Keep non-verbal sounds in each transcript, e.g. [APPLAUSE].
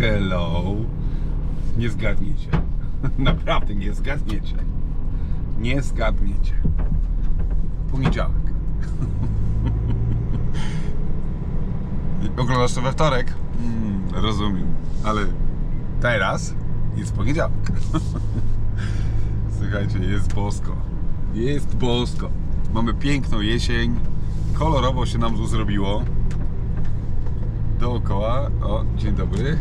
Hello. Nie zgadniecie. [LAUGHS] Naprawdę nie zgadniecie. Nie zgadniecie. Poniedziałek. [LAUGHS] Oglądasz to we wtorek? Mm, rozumiem. Ale teraz jest poniedziałek. [LAUGHS] Słuchajcie, jest bosko. Jest bosko. Mamy piękną jesień. Kolorowo się nam tu zrobiło. Dookoła. O, dzień dobry.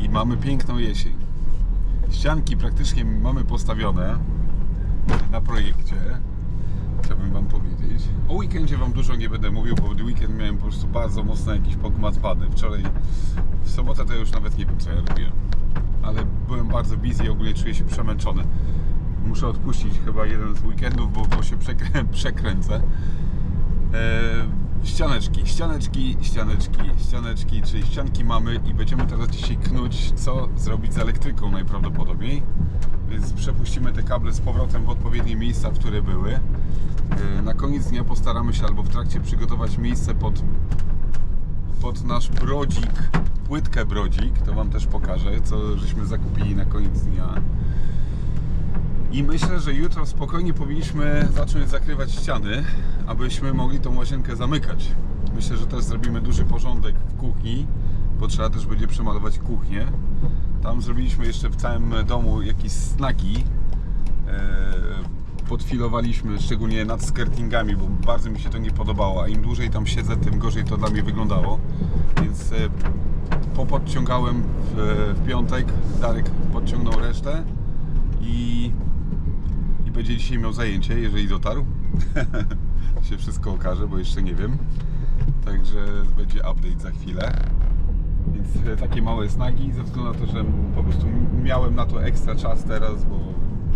I mamy piękną jesień. Ścianki praktycznie mamy postawione na projekcie. Chciałbym Wam powiedzieć. O weekendzie Wam dużo nie będę mówił, bo w weekend miałem po prostu bardzo mocno jakiś pogmatwany. Wczoraj, w sobotę to już nawet nie wiem co ja robiłem. Ale byłem bardzo busy i ogólnie czuję się przemęczony. Muszę odpuścić chyba jeden z weekendów, bo, bo się przekrę, przekręcę. Ścianeczki, ścianeczki, ścianeczki, ścianeczki, czyli ścianki mamy i będziemy teraz dzisiaj knuć, co zrobić z elektryką najprawdopodobniej. Więc przepuścimy te kable z powrotem w odpowiednie miejsca, w które były. E, Na koniec dnia postaramy się albo w trakcie przygotować miejsce pod, pod nasz brodzik, płytkę brodzik, to Wam też pokażę, co żeśmy zakupili na koniec dnia. I myślę, że jutro spokojnie powinniśmy zacząć zakrywać ściany, abyśmy mogli tą łazienkę zamykać. Myślę, że też zrobimy duży porządek w kuchni, bo trzeba też będzie przemalować kuchnię. Tam zrobiliśmy jeszcze w całym domu jakieś snaki. Eee, Podfilowaliśmy, szczególnie nad skirtingami, bo bardzo mi się to nie podobało, a im dłużej tam siedzę, tym gorzej to dla mnie wyglądało. Więc e, popodciągałem w, w piątek, Darek podciągnął resztę będzie dzisiaj miał zajęcie, jeżeli dotarł. [LAUGHS] się wszystko okaże, bo jeszcze nie wiem. Także będzie update za chwilę. Więc e, takie małe snagi, ze względu na to, że po prostu miałem na to ekstra czas teraz, bo,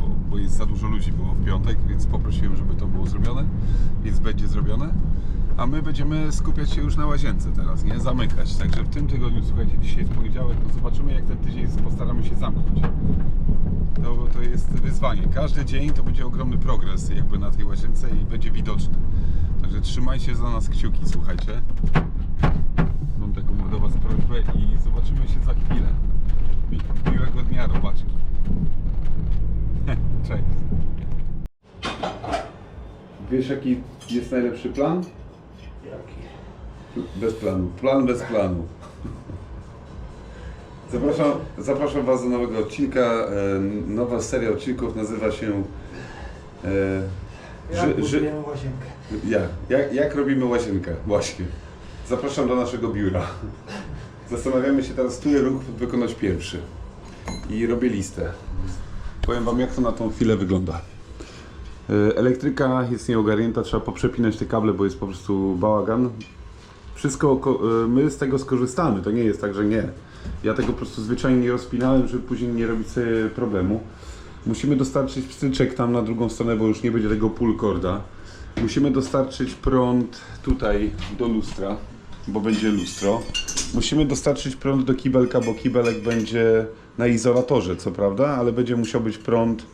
bo, bo jest za dużo ludzi było w piątek, więc poprosiłem, żeby to było zrobione, więc będzie zrobione. A my będziemy skupiać się już na łazience teraz, nie? Zamykać. Także w tym tygodniu, słuchajcie, dzisiaj jest poniedziałek, no zobaczymy jak ten tydzień postaramy się zamknąć. To, to jest wyzwanie. Każdy dzień to będzie ogromny progres jakby na tej łazience i będzie widoczny. Także trzymajcie za nas kciuki, słuchajcie. Mam taką do Was prośbę i zobaczymy się za chwilę. Mi- Miłego dnia, robaczki. [LAUGHS] Cześć. Wiesz jaki jest najlepszy plan? Jaki? Bez planu. Plan bez planu. Zapraszam, zapraszam Was do nowego odcinka. E, Nowa seria odcinków nazywa się e, Jak ży, ży, budujemy łazienkę? jak, jak, jak robimy łazienkę? Właśnie. Zapraszam do naszego biura. Zastanawiamy się teraz, który ruch wykonać pierwszy. I robię listę. Powiem Wam, jak to na tą chwilę wygląda. E, Elektryka jest nieogarnięta, trzeba poprzepinać te kable, bo jest po prostu bałagan. Wszystko, ko- e, my z tego skorzystamy, to nie jest tak, że nie. Ja tego po prostu zwyczajnie nie rozpinałem, żeby później nie robić sobie problemu. Musimy dostarczyć pstryczek tam na drugą stronę, bo już nie będzie tego pull corda. Musimy dostarczyć prąd tutaj do lustra, bo będzie lustro. Musimy dostarczyć prąd do kibelka, bo kibelek będzie na izolatorze, co prawda, ale będzie musiał być prąd,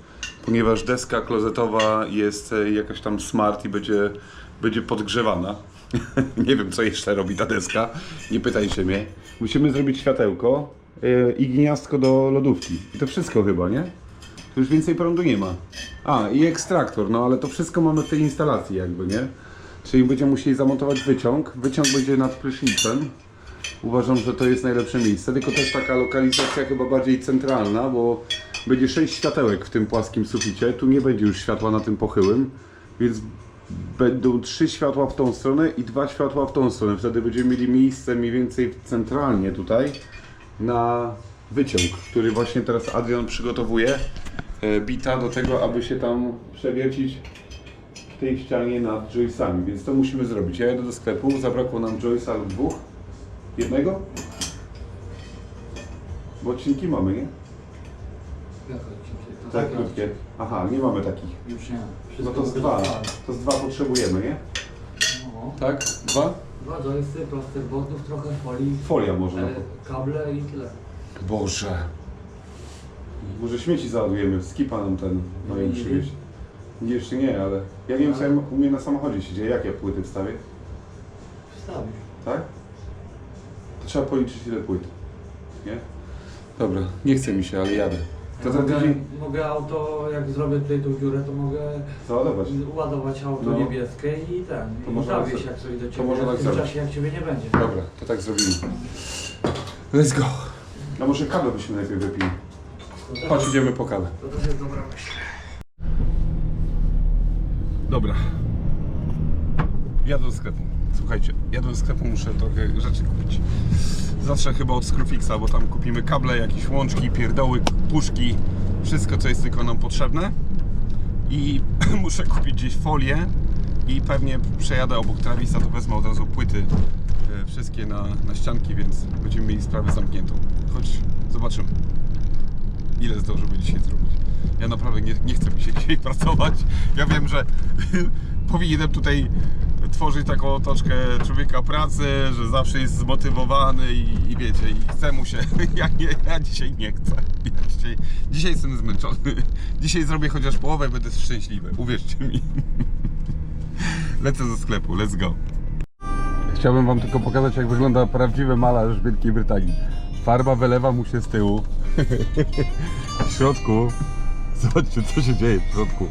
ponieważ deska klozetowa jest e, jakaś tam smart i będzie, będzie podgrzewana. [LAUGHS] nie wiem, co jeszcze robi ta deska, nie pytajcie mnie. Musimy zrobić światełko e, i gniazdko do lodówki. I to wszystko chyba, nie? Tu już więcej prądu nie ma. A, i ekstraktor, no ale to wszystko mamy w tej instalacji jakby, nie? Czyli będziemy musieli zamontować wyciąg. Wyciąg będzie nad prysznicem. Uważam, że to jest najlepsze miejsce, tylko też taka lokalizacja chyba bardziej centralna, bo będzie 6 światełek w tym płaskim suficie. Tu nie będzie już światła na tym pochyłym, więc będą trzy światła w tą stronę i dwa światła w tą stronę. Wtedy będziemy mieli miejsce mniej więcej centralnie tutaj na wyciąg, który właśnie teraz Adrian przygotowuje. e, Bita do tego, aby się tam przewiercić w tej ścianie nad joysami, więc to musimy zrobić. Ja jedę do sklepu, zabrakło nam joysa lub dwóch. Jednego? Bo odcinki mamy, nie? To Tak, krótkie. Aha, nie mamy takich. Już nie. No to z dwa. To z dwa potrzebujemy, nie? No. Tak? Dwa? Dwa joysy, plasterbordów, trochę folii, Folia może na e, kable i tyle. Boże. Może śmieci załadujemy, skipa nam ten mają Nie przywieźć. Nie, jeszcze nie, ale ja nie wiem co ja u mnie na samochodzie się dzieje, jak ja płyty wstawię, Wstawisz. tak? To trzeba policzyć ile płyt. Nie? Dobra, nie chce mi się, ale jadę. To za mogę, tydzień... mogę auto, jak zrobię tutaj tą dziurę, to mogę Załadować. ładować auto No. niebieskie i ten, To i można tak zawieźć jak coś do ciebie, można tak w tym zrobić. czasie jak ciebie nie będzie. Dobra, to tak zrobimy. Let's go. A może kawę byśmy najpierw wypili? Chodź, idziemy po kawę. To też jest dobra myśl. Dobra. Jadę do sklepu. Słuchajcie, jadę do sklepu, muszę trochę rzeczy kupić. Zacznę chyba od Screwfixa, bo tam kupimy kable, jakieś łączki, pierdoły, puszki, wszystko co jest tylko nam potrzebne. I [LAUGHS] muszę kupić gdzieś folię i pewnie przejadę obok Travisa, to wezmę od razu płyty e, wszystkie na, na ścianki, więc będziemy mieli sprawę zamkniętą. Choć zobaczymy ile zdążymy dzisiaj zrobić. Ja naprawdę nie, nie chcę mi się [LAUGHS] dzisiaj pracować. Ja wiem, że [LAUGHS] powinienem tutaj tworzyć taką otoczkę człowieka pracy, że zawsze jest zmotywowany i, i wiecie, i chce mu się. [LAUGHS] Ja, nie, ja dzisiaj nie chcę. Ja dzisiaj, dzisiaj jestem zmęczony. Dzisiaj zrobię chociaż połowę i będę szczęśliwy. Uwierzcie mi. [LAUGHS] Lecę do sklepu, let's go. Chciałbym wam tylko pokazać, jak wygląda prawdziwy malarz Wielkiej Brytanii. Farba wylewa mu się z tyłu. [LAUGHS] W środku. Zobaczcie, co się dzieje w środku.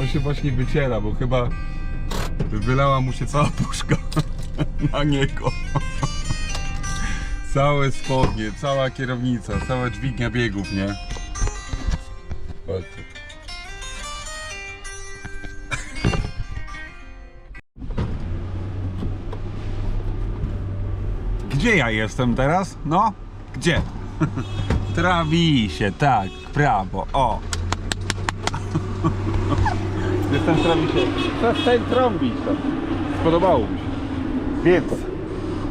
On się właśnie wyciera, bo chyba wylała mu się cała puszka [LAUGHS] na niego. Całe spodnie, cała kierownica, cała dźwignia biegów, nie? Gdzie ja jestem teraz? No, gdzie? [LAUGHS] Trawisie, tak, w prawo, o. Jestem w Trawisie. Przestań trąbić tam. Spodobało mi się. Więc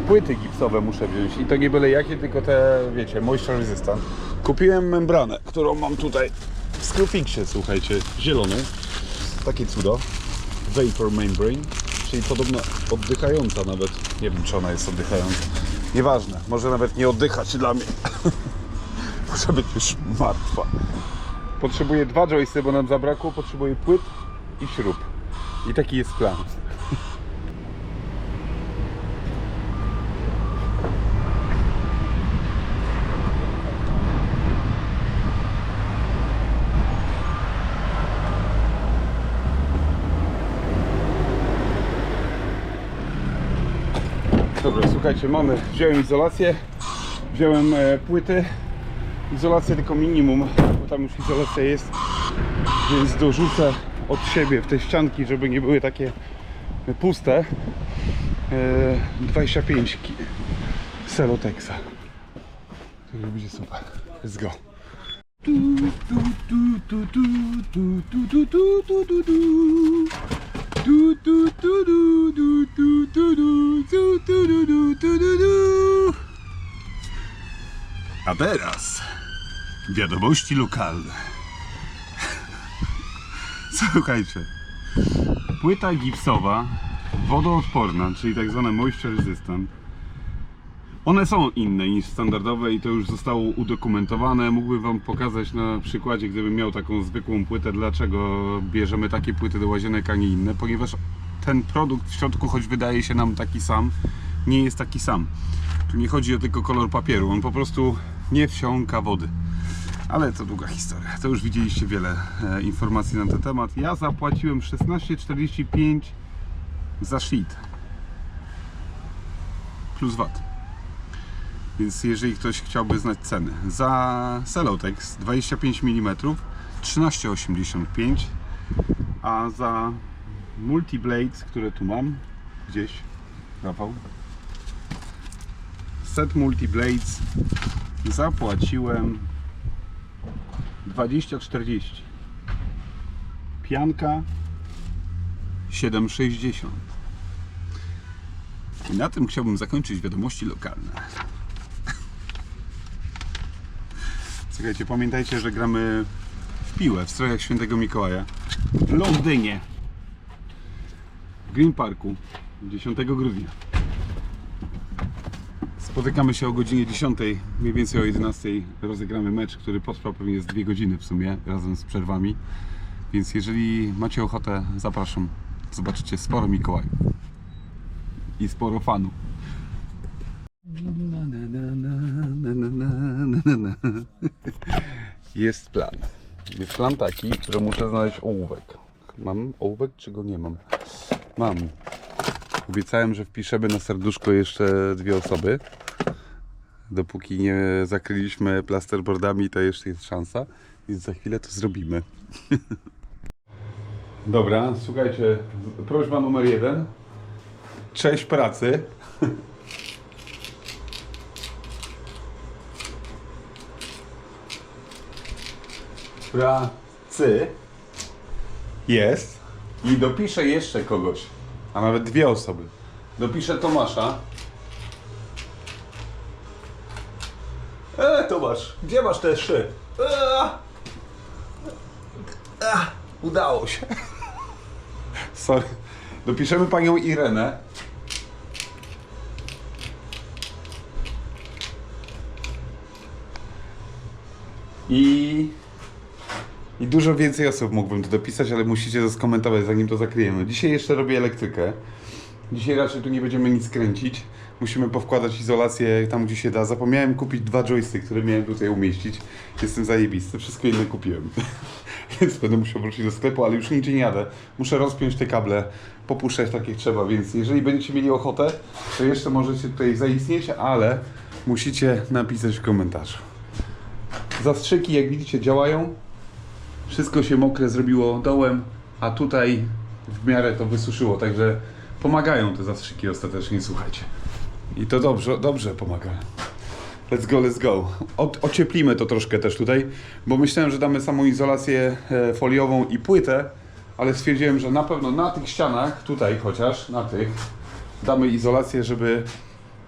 płyty gipsowe muszę wziąć i to nie byle jakie, tylko te, wiecie, moisture resistant. Kupiłem membranę, którą mam tutaj w Screwfixie, słuchajcie, zieloną. Takie cudo. Vapor membrane, czyli podobno oddychająca nawet. Nie wiem, czy ona jest oddychająca. Nieważne, może nawet nie oddychać dla mnie. [LAUGHS] może być już martwa. Potrzebuję dwa joysy, bo nam zabrakło. Potrzebuję płyt i śrub. I taki jest plan. Dobra, słuchajcie, mamy, wziąłem izolację, wziąłem e, płyty, Izolacja tylko minimum, bo tam już izolacja jest, więc dorzucę od siebie w te ścianki, żeby nie były takie puste. 25 Selotexa. To już będzie super. Let's go. A teraz wiadomości lokalne. Słuchajcie, płyta gipsowa, wodoodporna, czyli tak zwane moisture resistant. One są inne niż standardowe i to już zostało udokumentowane. Mógłbym Wam pokazać na przykładzie, gdybym miał taką zwykłą płytę, dlaczego bierzemy takie płyty do łazienek, a nie inne, ponieważ ten produkt w środku, choć wydaje się nam taki sam, nie jest taki sam. Tu nie chodzi o tylko kolor papieru, on po prostu nie wsiąka wody. Ale to długa historia. To już widzieliście wiele e, informacji na ten temat. Ja zapłaciłem 16,45 za sheet. Plus VAT. Więc jeżeli ktoś chciałby znać ceny, za Celotex 25 mm 13,85 a za Multiblades, które tu mam gdzieś, Rafał, set Multiblades zapłaciłem 20,40 pianka 7,60 i na tym chciałbym zakończyć wiadomości lokalne. Słuchajcie, pamiętajcie, że gramy w piłę w strojach Świętego Mikołaja w Londynie, w Green Parku 10 grudnia. Spotykamy się o godzinie 10, mniej więcej o 11 rozegramy mecz, który potrwa pewnie z 2 godziny w sumie, razem z przerwami. Więc jeżeli macie ochotę, zapraszam. Zobaczycie sporo Mikołajów. I sporo fanów. Jest plan. Jest plan taki, że muszę znaleźć ołówek. Mam ołówek, czy go nie mam? Mam. Obiecałem, że wpiszemy na serduszko jeszcze dwie osoby. Dopóki nie zakryliśmy plasterboardami, to jeszcze jest szansa. Więc za chwilę to zrobimy. [LAUGHS] Dobra, słuchajcie, prośba numer jeden. Cześć pracy. [LAUGHS] Pracy jest i dopiszę jeszcze kogoś, a nawet dwie osoby. Dopiszę Tomasza. E, Tomasz, gdzie masz te szy? E, a, udało się. [LAUGHS] Sorry. Dopiszemy panią Irenę. I... I dużo więcej osób mógłbym to dopisać, ale musicie to skomentować, zanim to zakryjemy. Dzisiaj jeszcze robię elektrykę. Dzisiaj raczej tu nie będziemy nic kręcić. Musimy powkładać izolację tam, gdzie się da. Zapomniałem kupić dwa joystick, które miałem tutaj umieścić. Jestem zajebisty. Wszystko inne kupiłem. [LAUGHS] Więc będę musiał wrócić do sklepu, ale już nigdzie nie jadę. Muszę rozpiąć te kable, popuszczać tak jak trzeba, więc jeżeli będziecie mieli ochotę, to jeszcze możecie tutaj zaistnieć, ale musicie napisać w komentarzu. Zastrzyki, jak widzicie, działają. Wszystko się mokre zrobiło dołem, a tutaj w miarę to wysuszyło, także pomagają te zastrzyki ostatecznie, słuchajcie. I to dobrze, dobrze pomaga. Let's go, let's go. Ocieplimy to troszkę też tutaj, bo myślałem, że damy samą izolację e, foliową i płytę, ale stwierdziłem, że na pewno na tych ścianach, tutaj chociaż, na tych, damy izolację, żeby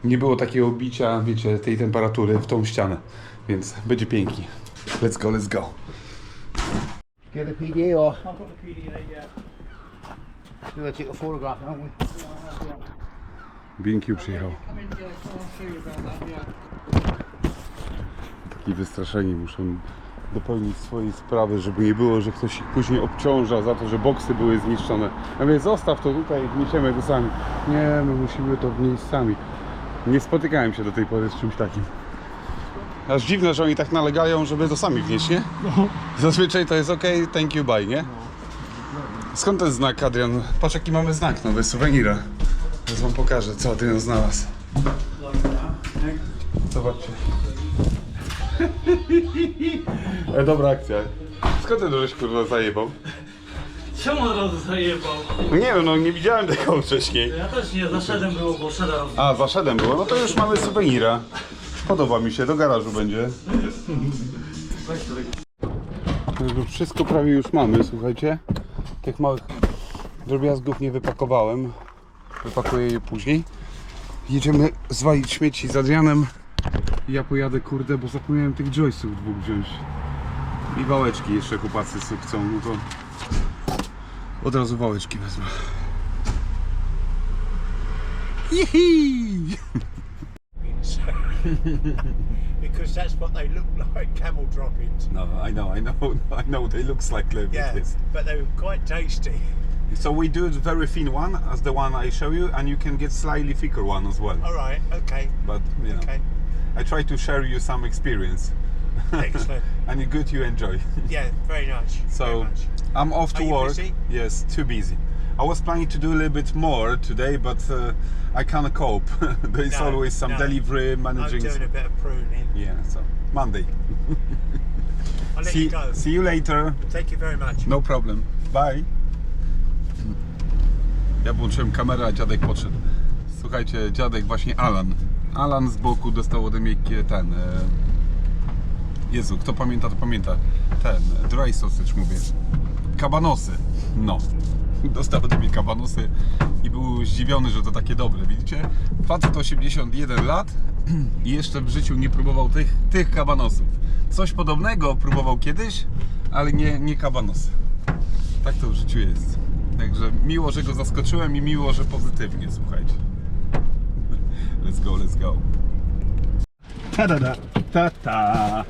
nie było takiego bicia, wiecie, tej temperatury w tą ścianę. Więc będzie pięknie. Let's go, let's go. Get a PDA or I've got the PDA, yeah. do I take a photograph, don't we? BNQ przyjechał. You. Taki wystraszeni muszą dopełnić swojej sprawy, żeby nie było, że ktoś ich później obciąża za to, że boksy były zniszczone. A więc zostaw to tutaj, wniesiemy to sami. Nie, my musimy to wnieść sami. Nie spotykałem się do tej pory z czymś takim. Aż dziwne, że oni tak nalegają, żeby to sami wnieść, nie? Zazwyczaj to jest ok, thank you, bye, nie? Skąd ten znak, Adrian? Patrz jaki mamy znak nowy, suwenira. Teraz wam pokażę, co Adrian znalazł. Zobaczcie. [LAUGHS] e, dobra akcja. Skąd ty żeś kurwa zajebał? Czemu od razu zajebał? No nie wiem, no nie widziałem tego wcześniej. Ja też nie, zaszedłem było, bo szedłem. A, zaszedłem było, no to już mamy suwenira. Podoba mi się, do garażu będzie. Wszystko prawie już mamy, słuchajcie. Tych małych drobiazgów nie wypakowałem. Wypakuję je później. Jedziemy zwalić śmieci z Adrianem. Ja pojadę, kurde, bo zapomniałem tych joystick dwóch wziąć. I wałeczki jeszcze chłopacy chcą, no to od razu wałeczki wezmę. Hihi! [LAUGHS] because that's what they look like camel droppings. No, I know, I know, [LAUGHS] I know. They looks like like Yeah, this. but they were quite tasty. So we do a very thin one, as the one I show you, and you can get slightly thicker one as well. All right, okay, But you know, okay, I try to share you some experience, excellent. [LAUGHS] and good you enjoy. Yeah, very nice. very So much. I'm off to work. busy? Yes, too busy. I was planning to do a little bit more today, but uh, I can't cope. [LAUGHS] There's No, always some no. delivery I'm managing. doing a bit of pruning. Yeah, so Monday. [LAUGHS] I'll let See, you go. see you later. Thank you very much. No problem. Bye. Ja włączyłem kamerę, a dziadek podszedł. Słuchajcie, dziadek właśnie Alan. Alan z boku dostał ode mnie ten. E... Jezu, kto pamięta, to pamięta. Ten, dry sausage mówię. Kabanosy. No. [LAUGHS] Dostał ode mnie kabanosy i był zdziwiony, że to takie dobre. Widzicie? Facet 81 lat [CLEARS THROAT] i jeszcze w życiu nie próbował tych, tych kabanosów. Coś podobnego próbował kiedyś, ale nie, nie kabanosy. Tak to w życiu jest. Także miło, że go zaskoczyłem i miło, że pozytywnie, słuchajcie. [LAUGHS] Let's go, let's go. Ta da da, ta ta.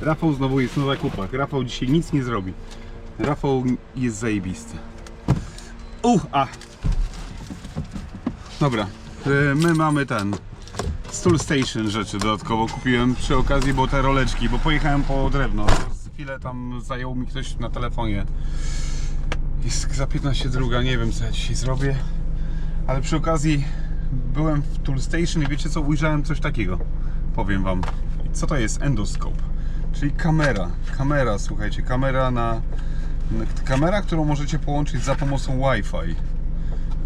Rafał znowu jest na zakupach. Rafał dzisiaj nic nie zrobi. Rafał jest zajebisty. U, a. Dobra, y, my mamy ten Stool Station rzeczy dodatkowo kupiłem przy okazji, bo te roleczki, bo pojechałem po drewno. Chwilę tam zajął mi ktoś na telefonie. Jest za 15 druga, nie wiem co ja dzisiaj zrobię. Ale przy okazji byłem w Tool Station i wiecie co, ujrzałem coś takiego. Powiem wam. Co to jest endoscope? Czyli kamera. Kamera, słuchajcie, kamera na... Kamera, którą możecie połączyć za pomocą Wi-Fi.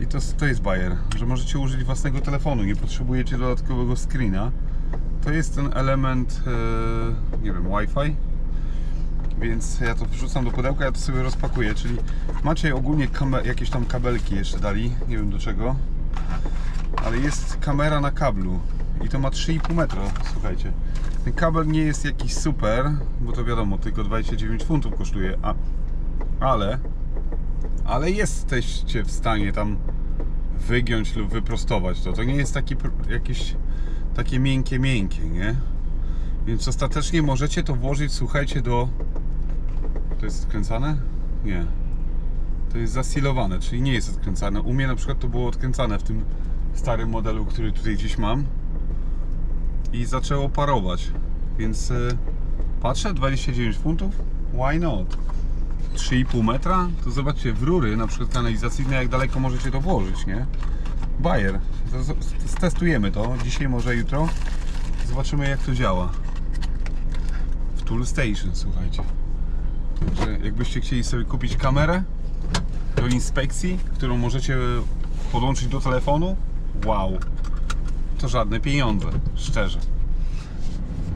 I to, to jest bajer, że możecie użyć własnego telefonu, nie potrzebujecie dodatkowego screena. To jest ten element, e, nie wiem, Wi-Fi. Więc ja to wrzucam do pudełka, ja to sobie rozpakuję, czyli macie ogólnie jakieś tam kabelki jeszcze dali, nie wiem do czego, ale jest kamera na kablu i to ma 3,5 metra, słuchajcie. Ten kabel nie jest jakiś super, bo to wiadomo, tylko 29 funtów kosztuje, a, ale, ale jesteście w stanie tam wygiąć lub wyprostować to. To nie jest taki, jakieś takie miękkie, miękkie, nie? Więc ostatecznie możecie to włożyć, słuchajcie, do... To jest odkręcane? Nie. To jest zasilowane, czyli nie jest odkręcane. U mnie na przykład to było odkręcane w tym starym modelu, który tutaj gdzieś mam. I zaczęło parować. Więc e, patrzę, 29 funtów? Why not? 3,5 metra? To zobaczcie, w rury na przykład kanalizacyjne, jak daleko możecie to włożyć, nie? Bayer. Testujemy to dzisiaj, może jutro. Zobaczymy jak to działa. W Tool Station, słuchajcie. Także jakbyście chcieli sobie kupić kamerę do inspekcji, którą możecie podłączyć do telefonu, wow. To żadne pieniądze, szczerze.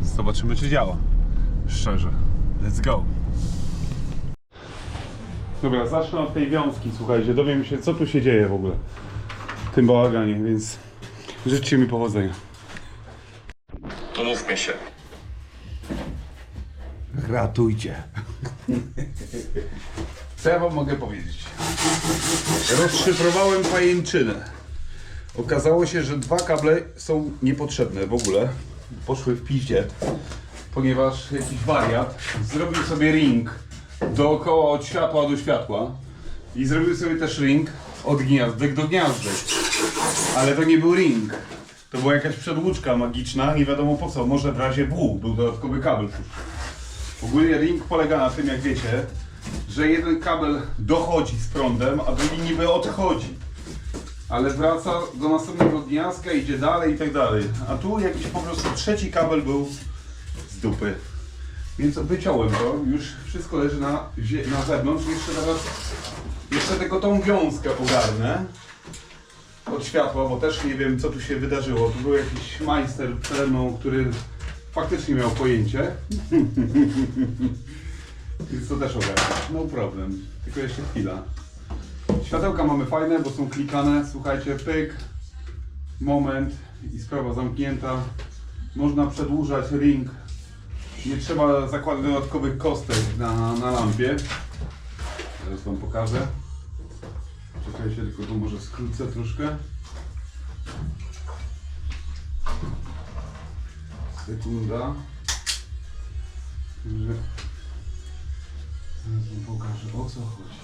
Zobaczymy czy działa. Szczerze. Let's go. Dobra, zacznę od tej wiązki, słuchajcie, dowiem się co tu się dzieje w ogóle w tym bałaganie, więc życzcie mi powodzenia. Umówmy się. Ratujcie. Co ja wam mogę powiedzieć? Rozszyfrowałem pajęczynę. Okazało się, że dwa kable są niepotrzebne w ogóle. Poszły w piździe, ponieważ jakiś wariat zrobił sobie ring dookoła od światła do światła i zrobił sobie też ring od gniazdek do gniazdek. Ale to nie był ring. To była jakaś przedłuczka magiczna, nie wiadomo po co, może w razie W był dodatkowy kabel. Ogólnie ring polega na tym, jak wiecie, że jeden kabel dochodzi z prądem, a drugi niby odchodzi. Ale wraca do następnego gniazdka, idzie dalej i tak dalej. A tu jakiś po prostu trzeci kabel był z dupy. Więc wyciąłem to, już wszystko leży na, na zewnątrz. Jeszcze teraz, jeszcze tylko tą wiązkę ogarnę od światła, bo też nie wiem co tu się wydarzyło. Tu był jakiś majster przede mną, który faktycznie miał pojęcie. [LAUGHS] Więc to też ogarnę. No problem. Tylko jeszcze chwila. Światełka mamy fajne, bo są klikane. Słuchajcie, pyk, moment i sprawa zamknięta. Można przedłużać ring. Nie trzeba zakładać dodatkowych kostek na, na lampie. Teraz Wam pokażę. Czekajcie, tylko tu może skrócę troszkę. Sekunda. Że... Zaraz wam pokażę o co chodzi.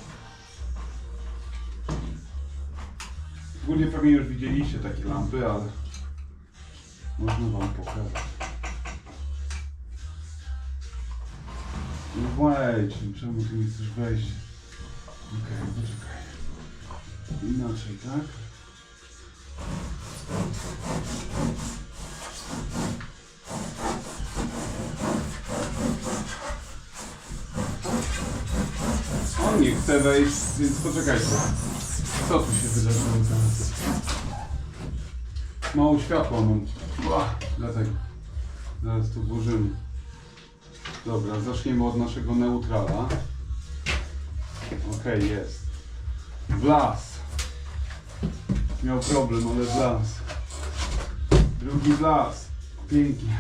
Ogólnie pewnie już widzieliście takie lampy, ale można wam pokazać. No wejdź, czemu ty nie chcesz wejść? Okej, poczekaj. Inaczej, tak? On nie chce wejść, więc poczekajcie. Co tu się wydarzyło teraz? Mało światła mam. Dlatego. Zaraz tu włożymy. Dobra, zaczniemy od naszego neutrala. Okej, jest. Blas. Miał problem, ale blas. Drugi blas. Pięknie.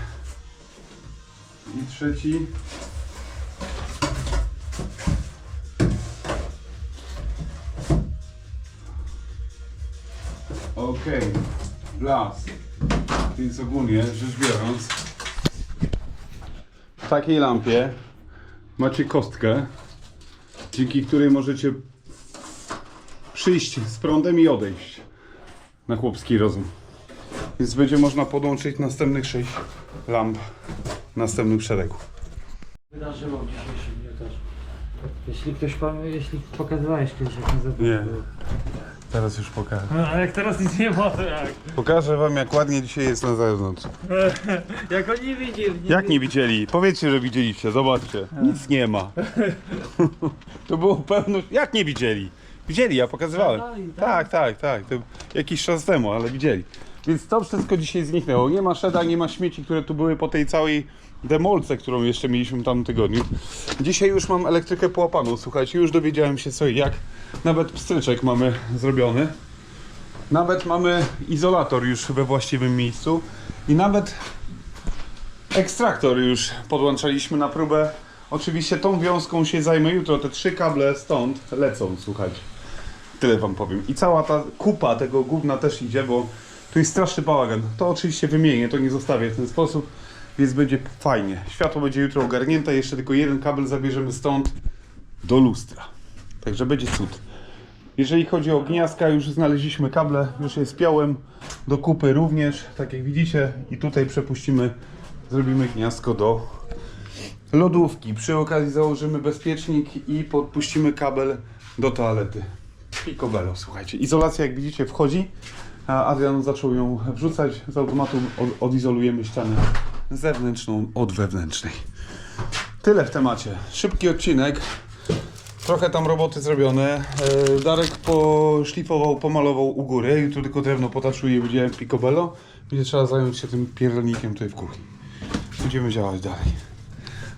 I trzeci. Okej, blas. Więc ogólnie rzecz biorąc, w takiej lampie macie kostkę, dzięki której możecie przyjść z prądem i odejść na chłopski rozum. Więc będzie można podłączyć następnych 6 lamp w następnym szeregu. Wydarzyło. Jeśli ktoś pamięta, jeśli pokazywałeś kiedyś jak na zewnątrz Nie. Teraz już pokażę. No, a jak teraz nic nie ma, to jak? Pokażę wam jak ładnie dzisiaj jest na zewnątrz. [LAUGHS] Jak oni widzieli. Jak nie widzieli? Powiedzcie, że widzieliście, zobaczcie. Nic nie ma. [LAUGHS] To było pełno. Jak nie widzieli? Widzieli, ja pokazywałem. Tak, tak, tak. To jakiś czas temu, ale widzieli. Więc to wszystko dzisiaj zniknęło. Nie ma szeda, nie ma śmieci, które tu były po tej całej demolce, którą jeszcze mieliśmy w tamtym tygodniu. Dzisiaj już mam elektrykę połapaną, słuchajcie, już dowiedziałem się co i jak. Nawet pstryczek mamy zrobiony. Nawet mamy izolator już we właściwym miejscu. I nawet ekstraktor już podłączaliśmy na próbę. Oczywiście tą wiązką się zajmę jutro. Te trzy kable stąd lecą, słuchajcie. Tyle wam powiem. I cała ta kupa tego gówna też idzie, bo tu jest straszny bałagan. To oczywiście wymienię, to nie zostawię w ten sposób, więc będzie fajnie. Światło będzie jutro ogarnięte, jeszcze tylko jeden kabel zabierzemy stąd do lustra. Także będzie cud. Jeżeli chodzi o gniazdka, już znaleźliśmy kable, już je spiąłem do kupy również, tak jak widzicie. I tutaj przepuścimy, zrobimy gniazdko do lodówki. Przy okazji założymy bezpiecznik i podpuścimy kabel do toalety. Picobello, słuchajcie. Izolacja, jak widzicie, wchodzi. Adrian zaczął ją wrzucać. Z automatu od, odizolujemy ścianę zewnętrzną od wewnętrznej. Tyle w temacie. Szybki odcinek. Trochę tam roboty zrobione. E, Darek poszlifował, pomalował u góry. Jutro tylko drewno potaczuje i będzie picobello. Będzie trzeba zająć się tym pierdolnikiem tutaj w kuchni. Będziemy działać dalej.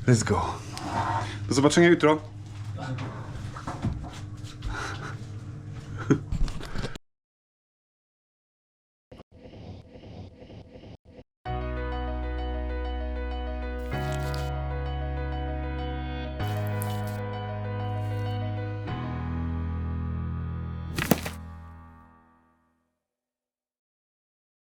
Let's go. Do zobaczenia jutro.